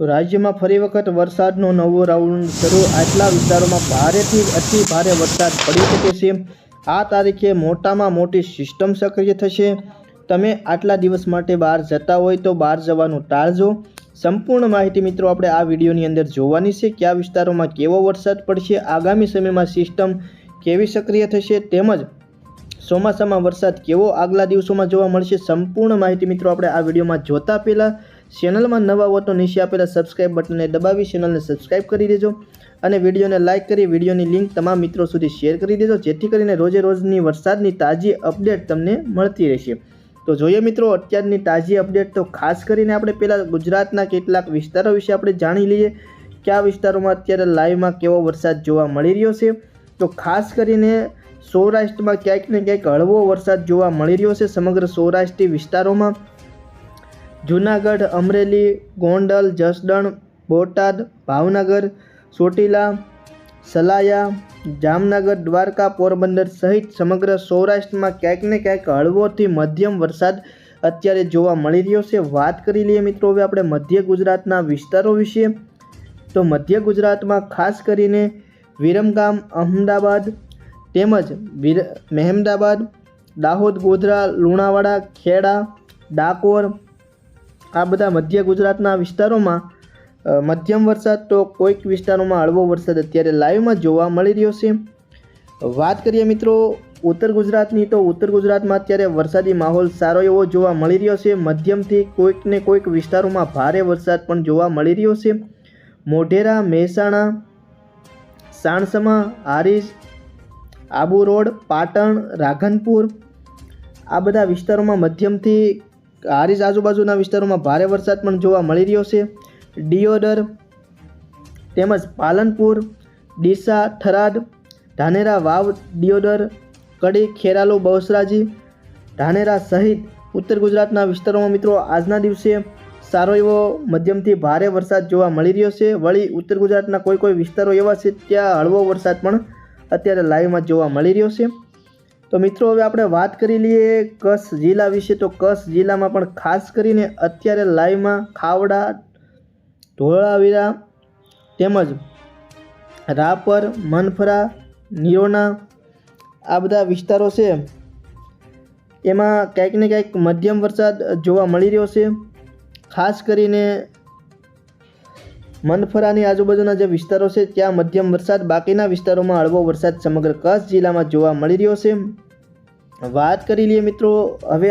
તો રાજ્યમાં ફરી વખત વરસાદનો નવો રાઉન્ડ શરૂ. આટલા વિસ્તારોમાં ભારેથી અતિ ભારે વરસાદ પડી શકે છે. આ તારીખે મોટામાં મોટી સિસ્ટમ સક્રિય થશે. તમે આટલા દિવસ માટે બહાર જતા હોય તો બહાર જવાનું ટાળજો. સંપૂર્ણ માહિતી મિત્રો આપણે આ વિડીયોની અંદર જોવાની છે કયા વિસ્તારોમાં કેવો વરસાદ પડશે, આગામી સમયમાં સિસ્ટમ કેવી સક્રિય થશે તેમજ ચોમાસામાં વરસાદ કેવો આગલા દિવસોમાં જોવા મળશે સંપૂર્ણ માહિતી મિત્રો આપણે આ વિડીયોમાં જોતા પહેલાં ચેનલમાં નવા હો તો નીચે આપેલા સબસ્ક્રાઇબ બટનને દબાવી ચેનલને સબસ્ક્રાઇબ કરી દેજો અને વિડીયોને લાઇક કરી વિડીયોની લિંક તમામ મિત્રો સુધી શેર કરી દેજો. જેથી કરીને રોજે રોજની વરસાદની તાજી અપડેટ તમને મળતી રહેશે. તો જોઈએ મિત્રો, અત્યારની તાજી અપડેટ તો ખાસ કરીને આપણે પહેલાં ગુજરાતના કેટલાક વિસ્તારો વિશે આપણે જાણી લઈએ કયા વિસ્તારોમાં અત્યારે લાઈવમાં કેવો વરસાદ જોવા મળી રહ્યો છે. તો ખાસ કરીને સૌરાષ્ટ્રમાં ક્યાંક ને ક્યાંક હળવો વરસાદ જોવા મળી રહ્યો છે સમગ્ર સૌરાષ્ટ્રી વિસ્તારોમાં. જૂનાગઢ, અમરેલી, ગોંડલ, જસદણ, બોટાદ, ભાવનગર, ચોટીલા, સલાયા, જામનગર, દ્વારકા, પોરબંદર સહિત સમગ્ર સૌરાષ્ટ્રમાં ક્યાંક ને ક્યાંક હળવોથી મધ્યમ વરસાદ અત્યારે જોવા મળી રહ્યો છે. વાત કરી લઈએ મિત્રો હવે આપણે મધ્ય ગુજરાતના વિસ્તારો વિશે. તો મધ્ય ગુજરાતમાં ખાસ કરીને વિરમગામ અમદાવાદ તેમજ વિર, મહેમદાબાદ, દાહોદ, ગોધરા, લુણાવાડા, ખેડા, ડાકોર આ બધા મધ્ય ગુજરાતના વિસ્તારોમાં મધ્યમ વરસાદ તો કોઈક વિસ્તારોમાં હળવો વરસાદ અત્યારે લાઈવમાં જોવા મળી રહ્યો છે. વાત કરીએ મિત્રો, ઉત્તર ગુજરાતની તો ઉત્તર ગુજરાતમાં અત્યારે વરસાદી માહોલ સારો એવો જોવા મળી રહ્યો છે. મધ્યમથી કોઈક ને કોઈક વિસ્તારોમાં ભારે વરસાદ પણ જોવા મળી રહ્યો છે. મોઢેરા, મહેસાણા, સાણસમા, હારીજ, આબુ રોડ, પાટણ રાધનપુર આ બધા વિસ્તારોમાં મધ્યમથી હારીજ આજુબાજુના વિસ્તારોમાં ભારે વરસાદ પણ જોવા મળી રહ્યો છે. ડિયોદર તેમજ પાલનપુર, ડીસા, થરાદ, ધાનેરા વાવ ડિયોદર કડી, ખેરાલુ, બહુસરાજી, ધાનેરા સહિત ઉત્તર ગુજરાતના વિસ્તારોમાં મિત્રો આજના દિવસે સારો એવો મધ્યમથી ભારે વરસાદ જોવા મળી રહ્યો છે. વળી ઉત્તર ગુજરાતના કોઈ કોઈ વિસ્તારો એવા છે ત્યાં હળવો વરસાદ પણ અત્યારે લાઈવમાં જોવા મળી રહ્યો છે. તો મિત્રો, હવે આપણે વાત કરી લઈએ કચ્છ જિલ્લા વિશે. તો કચ્છ જિલ્લામાં પણ ખાસ કરીને અત્યારે લાઈવમાં ખાવડા, ધોળાવીરા તેમજ રાપર, મનફરા નિરોના આ બધા વિસ્તારો છે. એમાં ક્યાંક ને ક્યાંક મધ્યમ વરસાદ જોવા મળી રહ્યો છે. ખાસ કરીને મનફરાની આજુબાજુના જે વિસ્તારો છે, ત્યાં મધ્યમ વરસાદ, બાકીના વિસ્તારોમાં હળવો વરસાદ સમગ્ર કચ્છ જિલ્લામાં જોવા મળી રહ્યો છે. વાત કરી લઈએ મિત્રો, હવે